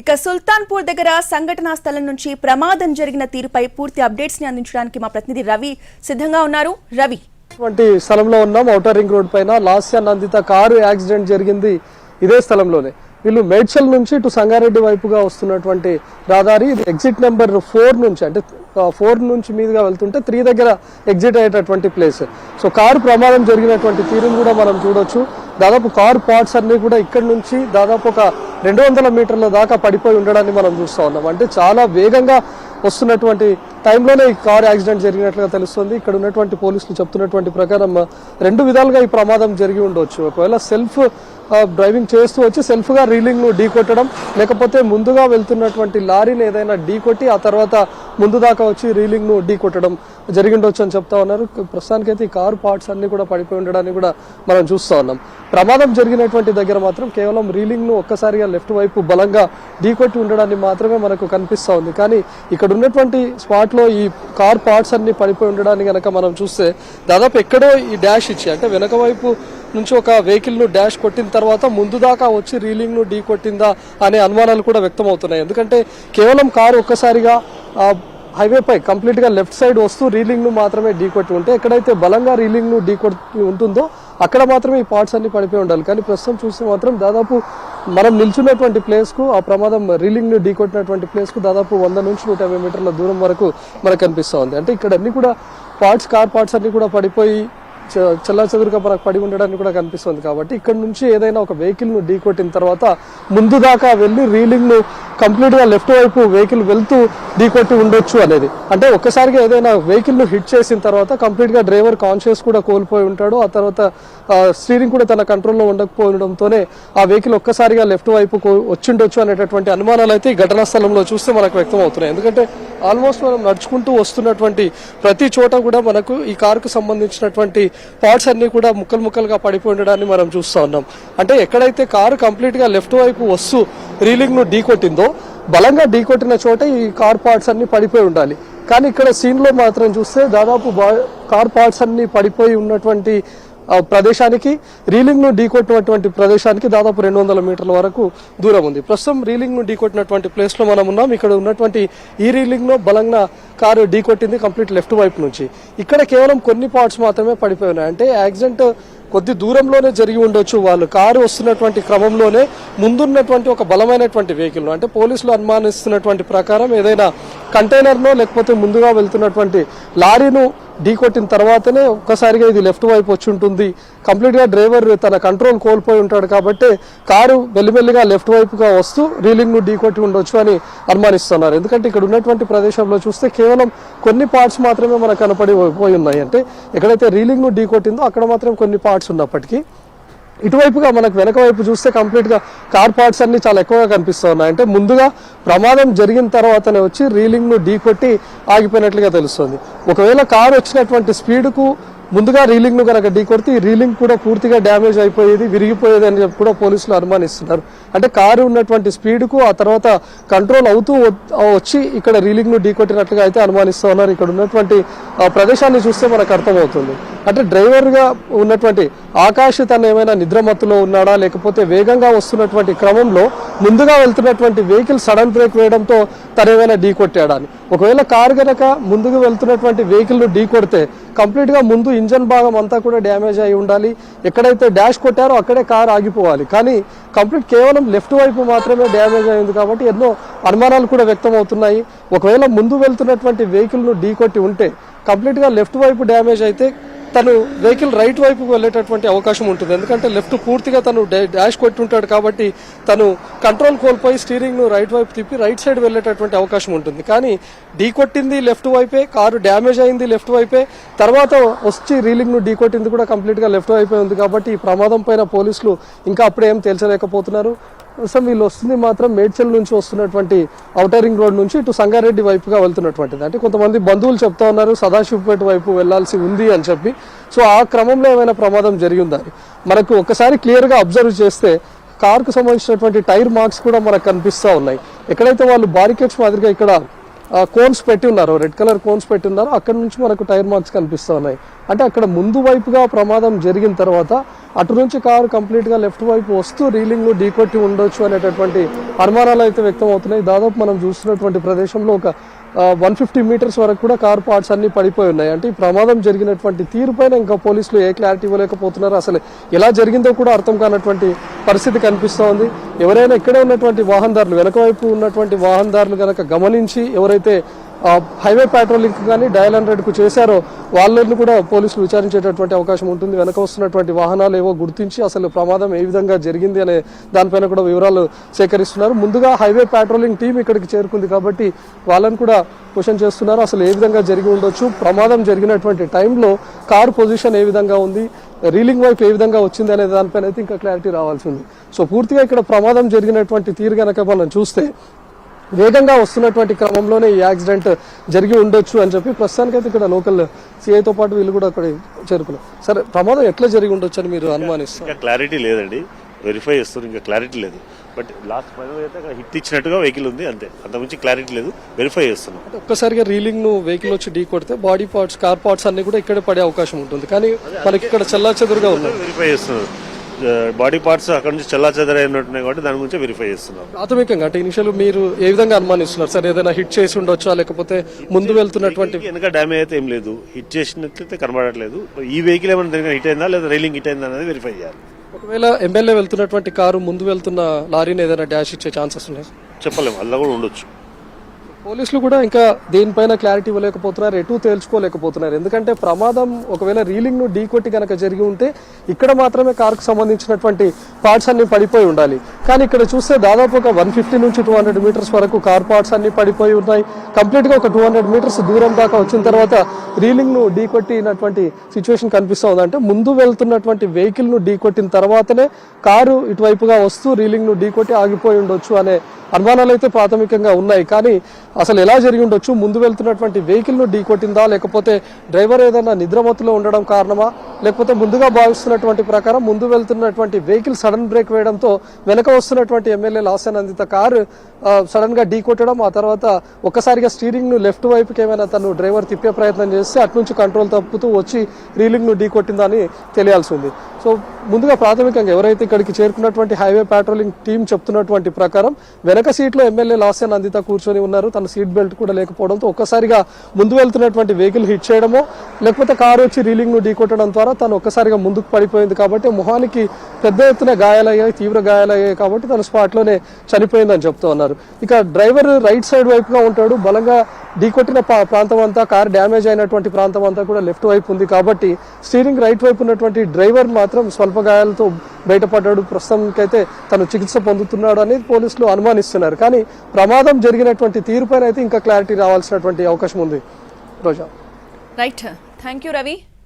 ఇక సుల్తాన్పూర్ దగ్గర సంఘటనా స్థలం నుంచి ప్రమాదం జరిగిన తీరుపై పూర్తి అప్డేట్స్ని అందించడానికి మా ప్రతినిధి రవి సిద్ధంగా ఉన్నారు. రవి. వంటి స్థలంలో ఉన్నాం ఔటర్ రింగ్ రోడ్ పైన. లాస్య నందిత కారు యాక్సిడెంట్ జరిగింది ఇదే స్థలంలోనే. వీళ్ళు మేడ్చల్ నుంచి ఇటు సంగారెడ్డి వైపుగా వస్తున్నటువంటి రహదారి. ఎగ్జిట్ నెంబర్ ఫోర్ నుంచి అంటే ఫోర్ నుంచి మీదుగా వెళ్తుంటే త్రీ దగ్గర ఎగ్జిట్ అయ్యేటటువంటి ప్లేస్ సో కారు ప్రమాదం జరిగినటువంటి తీరును కూడా మనం చూడొచ్చు. దాదాపు కారు పార్ట్స్ అన్ని కూడా ఇక్కడ నుంచి దాదాపు ఒక రెండు వందల మీటర్ల దాకా పడిపోయి ఉండడాన్ని మనం చూస్తూ ఉన్నాం. అంటే చాలా వేగంగా వస్తున్నటువంటి టైంలోనే ఈ కారు యాక్సిడెంట్ జరిగినట్లుగా తెలుస్తుంది. ఇక్కడ ఉన్నటువంటి పోలీసులు చెప్తున్నటువంటి ప్రకారం రెండు విధాలుగా ఈ ప్రమాదం జరిగి ఉండొచ్చు. ఒకవేళ సెల్ఫ్ డ్రైవింగ్ చేస్తూ వచ్చి సెల్ఫ్గా రీలింగ్ను ఢీ కొట్టడం లేకపోతే ముందుగా వెళ్తున్నటువంటి లారీని ఏదైనా ఢీ కొట్టి ఆ తర్వాత ముందు దాకా వచ్చి రీలింగ్ను ఢీ కొట్టడం జరిగిండొచ్చు అని చెప్తా ఉన్నారు. ప్రస్తుతానికైతే ఈ కారు పార్ట్స్ అన్నీ కూడా పడిపోయి ఉండడాన్ని కూడా మనం చూస్తూ ఉన్నాం. ప్రమాదం జరిగినటువంటి దగ్గర మాత్రం కేవలం రీలింగ్ను ఒక్కసారిగా లెఫ్ట్ వైపు బలంగా ఢీ కొట్టి ఉండడాన్ని మాత్రమే మనకు కనిపిస్తూ ఉంది. కానీ ఇక్కడ ఉన్నటువంటి స్పాట్లో ఈ కార్ పార్ట్స్ అన్ని పడిపోయి ఉండడాన్ని కనుక మనం చూస్తే దాదాపు ఎక్కడో ఈ డాష్ ఇచ్చి అంటే వెనక వైపు నుంచి ఒక వెహికల్ను డాష్ కొట్టిన తర్వాత ముందు దాకా వచ్చి రీలింగ్ను ఢీ కొట్టిందా అనే అనుమానాలు కూడా వ్యక్తం అవుతున్నాయి ఎందుకంటే కేవలం కారు ఒక్కసారిగా హైవేపై హైవే పై లెఫ్ట్ సైడ్ వస్తూ రీలింగ్ను మాత్రమే ఢీ కొట్టి ఉంటే ఎక్కడైతే బలంగా రీలింగ్ను ఢీ కొట్టి ఉంటుందో అక్కడ మాత్రమే ఈ పార్ట్స్ అన్ని పడిపోయి ఉండాలి. కానీ ప్రస్తుతం చూస్తే మాత్రం దాదాపు మనం నిల్చున్నటువంటి ప్లేస్కు ఆ ప్రమాదం రీలింగ్ను ఢీ కొట్టినటువంటి ప్లేస్కు దాదాపు వంద నుంచి నూట యాభై మీటర్ల దూరం వరకు మనకు కనిపిస్తూ ఉంది. అంటే ఇక్కడ అన్ని కూడా పార్ట్స్ కార్ పార్ట్స్ అన్ని కూడా పడిపోయి చెల్లా చెదురుగా మనకు పడి ఉండడానికి కూడా కనిపిస్తుంది కాబట్టి ఇక్కడ నుంచి ఏదైనా ఒక వెహికల్ను ఢీ కొట్టిన తర్వాత ముందు దాకా వెళ్ళి రీలింగ్ను కంప్లీట్గా లెఫ్ట్ వైపు వెహికల్ వెళ్తూ ఢీ కొట్టి ఉండొచ్చు అనేది. అంటే ఒక్కసారిగా ఏదైనా వెహికల్ను హిట్ చేసిన తర్వాత కంప్లీట్గా డ్రైవర్ కాన్షియస్ కూడా కోల్పోయి ఉంటాడు. ఆ తర్వాత స్టీరింగ్ కూడా తన కంట్రోల్లో ఉండకపోవడంతోనే ఆ వెహికల్ ఒక్కసారిగా లెఫ్ట్ వైపు వచ్చిండొచ్చు అనేటటువంటి అనుమానాలు అయితే ఈ ఘటనా స్థలంలో చూస్తే మనకు వ్యక్తం అవుతున్నాయి ఎందుకంటే ఆల్మోస్ట్ మనం నడుచుకుంటూ వస్తున్నటువంటి ప్రతి చోట కూడా మనకు ఈ కారుకు సంబంధించినటువంటి పార్ట్స్ అన్ని కూడా ముక్కలు ముక్కలుగా పడిపోయి ఉండడాన్ని మనం చూస్తూ ఉన్నాం. అంటే ఎక్కడైతే కారు కంప్లీట్గా లెఫ్ట్ వైపు వస్తూ రీలింగ్ను ఢీకొట్టిందో ఢీ కొట్టిందో బలంగా ఢీ కొట్టిన చోట ఈ కార్ పార్ట్స్ అన్ని పడిపోయి ఉండాలి. కానీ ఇక్కడ సీన్లో మాత్రం చూస్తే దాదాపు కార్ పార్ట్స్ అన్ని పడిపోయి ఉన్నటువంటి ప్రదేశానికి రీలింగ్ను ఢీకొట్టినటువంటి ప్రదేశానికి దాదాపు రెండు వందల మీటర్ల వరకు దూరం ఉంది. ప్రస్తుతం రీలింగ్ను ఢీకొట్టినటువంటి ప్లేస్లో మనం ఉన్నాం. ఇక్కడ ఉన్నటువంటి ఈ రీలింగ్లో బలంగా కారు ఢీకొట్టింది కంప్లీట్ లెఫ్ట్ వైపు నుంచి. ఇక్కడ కేవలం కొన్ని పార్ట్స్ మాత్రమే పడిపోయి ఉన్నాయి. అంటే యాక్సిడెంట్ కొద్ది దూరంలోనే జరిగి ఉండొచ్చు వాళ్ళు. కారు వస్తున్నటువంటి క్రమంలోనే ముందున్నటువంటి ఒక బలమైనటువంటి వెహికల్. అంటే పోలీసులు అనుమానిస్తున్నటువంటి ప్రకారం ఏదైనా కంటైనర్నో లేకపోతే ముందుగా వెళ్తున్నటువంటి లారీను ఢీకొట్టిన తర్వాతనే ఒక్కసారిగా ఇది లెఫ్ట్ వైపు వచ్చి ఉంటుంది. కంప్లీట్గా డ్రైవర్ తన కంట్రోల్ కోల్పోయి ఉంటాడు కాబట్టి కారు మెల్లిమెల్లిగా లెఫ్ట్ వైపుగా వస్తూ రీలింగ్ను ఢీకొట్టి ఉండొచ్చు అని అనుమానిస్తున్నారు. ఎందుకంటే ఇక్కడ ఉన్నటువంటి ప్రదేశంలో చూస్తే కేవలం కొన్ని పార్ట్స్ మాత్రమే మనకు కనపడి పోయి ఉన్నాయి. అంటే ఎక్కడైతే రీలింగ్ను ఢీకొట్టిందో అక్కడ మాత్రం కొన్ని పార్ట్స్ ఉన్నప్పటికీ ఇటువైపుగా మనకు వెనక వైపు చూస్తే కంప్లీట్గా కార్ పార్ట్స్ అన్ని చాలా ఎక్కువగా కనిపిస్తూ ఉన్నాయి అంటే ముందుగా ప్రమాదం జరిగిన తర్వాతనే వచ్చి రీలింగ్ను ఢీ కొట్టి ఆగిపోయినట్లుగా తెలుస్తుంది. ఒకవేళ కారు వచ్చినటువంటి స్పీడ్కు ముందుగా రీలింగ్ను కనుక ఢీ కొడితే ఈ రీలింగ్ కూడా పూర్తిగా డ్యామేజ్ అయిపోయేది విరిగిపోయేది అని చెప్పి కూడా పోలీసులు అనుమానిస్తున్నారు. అంటే కారు ఉన్నటువంటి స్పీడ్కు ఆ తర్వాత కంట్రోల్ అవుతూ వచ్చి ఇక్కడ రీలింగ్ను ఢీ కొట్టినట్లుగా అయితే అనుమానిస్తూ ఉన్నారు. ఇక్కడ ఉన్నటువంటి ప్రదేశాన్ని చూస్తే మనకు అర్థమవుతుంది. అంటే డ్రైవర్గా ఉన్నటువంటి ఆకాశ్ తను ఏమైనా నిద్రమత్తులో ఉన్నాడా లేకపోతే వేగంగా వస్తున్నటువంటి క్రమంలో ముందుగా వెళ్తున్నటువంటి వెహికల్ సడన్ బ్రేక్ వేయడంతో తను ఏమైనా ఢీ కొట్టాడా ఒకవేళ కారు గనక ముందుకు వెళ్తున్నటువంటి వెహికల్ను ఢీ కొడితే కంప్లీట్గా ముందు ఇంజన్ భాగం అంతా కూడా డ్యామేజ్ అయి ఉండాలి. ఎక్కడైతే డాష్ కొట్టారో అక్కడే కార్ ఆగిపోవాలి. కానీ కంప్లీట్ కేవలం లెఫ్ట్ వైపు మాత్రమే డ్యామేజ్ అయింది కాబట్టి ఎన్నో అనుమానాలు కూడా వ్యక్తం అవుతున్నాయి ఒకవేళ ముందు వెళ్తున్నటువంటి వెహికల్ను ఢీ కొట్టి ఉంటే కంప్లీట్గా లెఫ్ట్ వైపు డ్యామేజ్ అయితే తను వెహికల్ రైట్ వైపుకు వెళ్ళేటటువంటి అవకాశం ఉంటుంది. ఎందుకంటే లెఫ్ట్ పూర్తిగా తను డాష్ కొట్టి ఉంటాడు కాబట్టి తను కంట్రోల్ కోల్పోయి స్టీరింగ్ను రైట్ వైపు తిప్పి రైట్ సైడ్ వెళ్ళేటటువంటి అవకాశం ఉంటుంది. కానీ ఢీ కొట్టింది లెఫ్ట్ వైపే కారు డ్యామేజ్ అయింది లెఫ్ట్ వైపే తర్వాత వచ్చి రీలింగ్ను ఢీ కొట్టింది కూడా కంప్లీట్గా లెఫ్ట్ వైపే ఉంది కాబట్టి ఈ ప్రమాదం పైన పోలీసులు ఇంకా అప్పుడే ఏం తేల్చలేకపోతున్నారు. సో వీళ్ళు వస్తుంది మాత్రం మేడ్చల్ నుంచి వస్తున్నటువంటి ఔటర్ రింగ్ రోడ్ నుంచి ఇటు సంగారెడ్డి వైపుగా వెళ్తున్నటువంటిది. అంటే కొంతమంది బంధువులు చెప్తా ఉన్నారు సదాశివపేట వైపు వెళ్ళాల్సి ఉంది అని చెప్పి. సో ఆ క్రమంలో ఏమైనా ప్రమాదం జరిగిందని మనకు ఒకసారి క్లియర్గా అబ్జర్వ్ చేస్తే కార్కు సంబంధించినటువంటి టైర్ మార్క్స్ కూడా మనకు కనిపిస్తూ ఉన్నాయి. ఎక్కడైతే వాళ్ళు బారికేడ్స్ మాదిరిగా ఇక్కడ కోన్స్ పెట్టి ఉన్నారు. రెడ్ కలర్ కోన్స్ పెట్టి ఉన్నారు. అక్కడ నుంచి మనకు టైర్ మార్క్స్ కనిపిస్తూ ఉన్నాయి. అంటే అక్కడ ముందు వైపుగా ప్రమాదం జరిగిన తర్వాత అటు నుంచి కారు కంప్లీట్గా లెఫ్ట్ వైపు వస్తూ రీలింగ్ డీకొట్టి ఉండొచ్చు అనేటటువంటి అనుమానాలు అయితే వ్యక్తం అవుతున్నాయి. దాదాపు మనం చూస్తున్నటువంటి ప్రదేశంలో ఒక వన్ ఫిఫ్టీ మీటర్స్ వరకు కూడా కార్ పార్ట్స్ అన్ని పడిపోయి ఉన్నాయి. అంటే ఈ ప్రమాదం జరిగినటువంటి తీరుపైన ఇంకా పోలీసులు ఏ క్లారిటీ ఇవ్వలేకపోతున్నారు. అసలు ఎలా జరిగిందో కూడా అర్థం కానటువంటి పరిస్థితి కనిపిస్తూ ఉంది. ఎవరైనా ఇక్కడే ఉన్నటువంటి వాహనదారులు వెనక వైపు ఉన్నటువంటి వాహనదారులు కనుక గమనించి ఎవరైతే హైవే పెట్రోలింగ్ కానీ డయల్ హండ్రెడ్కు చేశారో వాళ్ళని కూడా పోలీసులు విచారించేటటువంటి అవకాశం ఉంటుంది. వెనక వస్తున్నటువంటి వాహనాలు ఏవో గుర్తించి అసలు ప్రమాదం ఏ విధంగా జరిగింది అనే దానిపైన కూడా వివరాలు సేకరిస్తున్నారు. ముందుగా హైవే పెట్రోలింగ్ టీం ఇక్కడికి చేరుకుంది కాబట్టి వాళ్ళని కూడా క్వశ్చన్ చేస్తున్నారు. అసలు ఏ విధంగా జరిగి ఉండొచ్చు? ప్రమాదం జరిగినటువంటి టైంలో కారు పొజిషన్ ఏ విధంగా ఉంది? రీలింగ్ వైపు ఏ విధంగా వచ్చింది అనే దానిపైన అయితే ఇంకా క్లారిటీ రావాల్సి ఉంది. సో పూర్తిగా ఇక్కడ ప్రమాదం జరిగినటువంటి తీరు కనుక మనం చూస్తే వేగంగా వస్తున్నటువంటి క్రమంలోనే ఈ యాక్సిడెంట్ జరిగి ఉండొచ్చు అని చెప్పి ప్రస్తుతానికైతే ఇక్కడ లోకల్ సిఐతో పాటు వీళ్ళు కూడా అక్కడ చేరుకున్నారు. సరే ప్రమాదం ఎట్లా జరిగి ఉండొచ్చు అని మీరు అనుమానిస్తారు ఇంకా క్లారిటీ లేదండి. వెరిఫై చేస్తారు ఇంకా క్లారిటీ లేదు. బట్ లాస్ట్ ఫైనల్ అయితే అక్కడ హిట్ ఇచ్చినట్టుగా వెహికల్ ఉంది అంతే. అంతకుమించి క్లారిటీ లేదు. వెరిఫై చేస్తున్నాం. అంటే ఒక్కసారిగా రీలింగ్ను వెహికల్ వచ్చి ఢీ కొడితే బాడీ పార్ట్స్ కార్ పార్ట్స్ అన్ని కూడా ఇక్కడే పడే అవకాశం ఉంటుంది. కానీ మనకి ఇక్కడ చల్లా చెదురుగా ఉన్నాయి. వెరిఫై చేస్తున్నారు. బాడీ పార్ట్స్ అక్కడ నుంచి చల్లా చెదరైనట్టున్నాయి కాబట్టి దాని గురించి వెరిఫై చేస్తున్నాం. ప్రాథమికంగా అంటే ఇనిషియల్ మీరు ఏ విధంగా అనుమానిస్తున్నారు? సార్ ఏదైనా హిట్ చేసి ఉండొచ్చా? లేకపోతే ముందు వెళ్తున్నటువంటి వెనక డ్యామేజ్ అయితే ఏం లేదు. హిట్ చేసినట్లయితే కనబడట్లేదు. ఈ వెహికల్ ఏమైనా హిట్ అయిందా? లేదా రైలింగ్ హిట్ అయిందా అనేది వెరిఫై చేయాలి. ఒకవేళ ఎమ్మెల్యే వెళ్తున్నటువంటి కారు ముందు వెళ్తున్న లారీని ఏదైనా డాష్ ఇచ్చే ఛాన్సెస్ ఉన్నాయి? చెప్పలేము. అలా కూడా ఉండొచ్చు. పోలీసులు కూడా ఇంకా దీనిపైన క్లారిటీ ఇవ్వలేకపోతున్నారు ఎటు తేల్చుకోలేకపోతున్నారు. ఎందుకంటే ప్రమాదం ఒకవేళ రీలింగ్ను ఢీకొట్టి కనుక జరిగి ఉంటే ఇక్కడ మాత్రమే కారుకు సంబంధించినటువంటి పార్ట్స్ అన్ని పడిపోయి ఉండాలి. కానీ ఇక్కడ చూస్తే దాదాపు ఒక వన్ ఫిఫ్టీ నుంచి టూ హండ్రెడ్ మీటర్స్ వరకు కార్ పార్ట్స్ అన్ని పడిపోయి ఉన్నాయి. కంప్లీట్గా ఒక టూ హండ్రెడ్ మీటర్స్ దూరం దాకా వచ్చిన తర్వాత రీలింగ్ను ఢీకొట్టినటువంటి సిచ్యువేషన్ కనిపిస్తూ ఉందంటే అంటే ముందు వెళ్తున్నటువంటి వెహికల్ను ఢీకొట్టిన తర్వాతనే కారు ఇటువైపుగా వస్తూ రీలింగ్ను ఢీకొట్టి ఆగిపోయి ఉండొచ్చు అనే అనుమానాలు అయితే ప్రాథమికంగా ఉన్నాయి. కానీ అసలు ఎలా జరిగి ఉండొచ్చు? ముందు వెళ్తున్నటువంటి వెహికల్ను ఢీకొట్టిందా? లేకపోతే డ్రైవర్ ఏదైనా నిద్రమత్తులో ఉండడం కారణమా? లేకపోతే ముందుగా భావిస్తున్నటువంటి ప్రకారం ముందు వెళ్తున్నటువంటి వెహికల్ సడన్ బ్రేక్ వేయడంతో వెనక వస్తున్నటువంటి ఎమ్మెల్యే లాసనందిత కారు సడన్గా ఢీ కొట్టడం ఆ తర్వాత ఒక్కసారిగా స్టీరింగ్ను లెఫ్ట్ వైపుకి ఏమైనా తను డ్రైవర్ తిప్పే ప్రయత్నం చేస్తే అటునుంచి కంట్రోల్ తప్పుతూ వచ్చి రీలింగ్ను ఢీ కొట్టిందని తెలియాల్సి ఉంది. సో ముందుగా ప్రాథమికంగా ఎవరైతే ఇక్కడికి చేరుకున్నటువంటి హైవే పాట్రోలింగ్ టీం చెప్తున్నటువంటి ప్రకారం వెనక సీట్లో ఎమ్మెల్యే లాసన్ అందిత కూర్చొని ఉన్నారు. తన సీట్ బెల్ట్ కూడా లేకపోవడంతో ఒక్కసారిగా ముందు వెళ్తున్నటువంటి వెహికల్ హిట్ చేయడమో లేకపోతే కారు వచ్చి రీలింగ్ను ఢీకొట్టడం ద్వారా తను ఒక్కసారిగా ముందుకు పడిపోయింది కాబట్టి మొహానికి పెద్ద ఎత్తున గాయాలయ్యాయి తీవ్ర గాయాలయ్యాయి కాబట్టి తను స్పాట్లోనే చనిపోయిందని చెప్తూ ఉన్నారు. ఇక డ్రైవర్ రైట్ సైడ్ వైపుగా ఉంటాడు. బలంగా ఢీకొట్టిన ప్రాంతం అంతా కార్ డ్యామేజ్ అయినటువంటి ప్రాంతం అంతా కూడా లెఫ్ట్ వైపు ఉంది కాబట్టి స్టీరింగ్ రైట్ వైపు ఉన్నటువంటి డ్రైవర్ మాత్రం స్వల్ప గాయాలతో బయటపడ్డాడు. ప్రస్తుతానికైతే తను చికిత్స పొందుతున్నాడు అనేది పోలీసులు అనుమానిస్తున్నారు. కానీ ప్రమాదం జరిగినటువంటి తీరుపైన అయితే ఇంకా క్లారిటీ రావాల్సినటువంటి అవకాశం ఉంది. Roja. Right thank you Ravi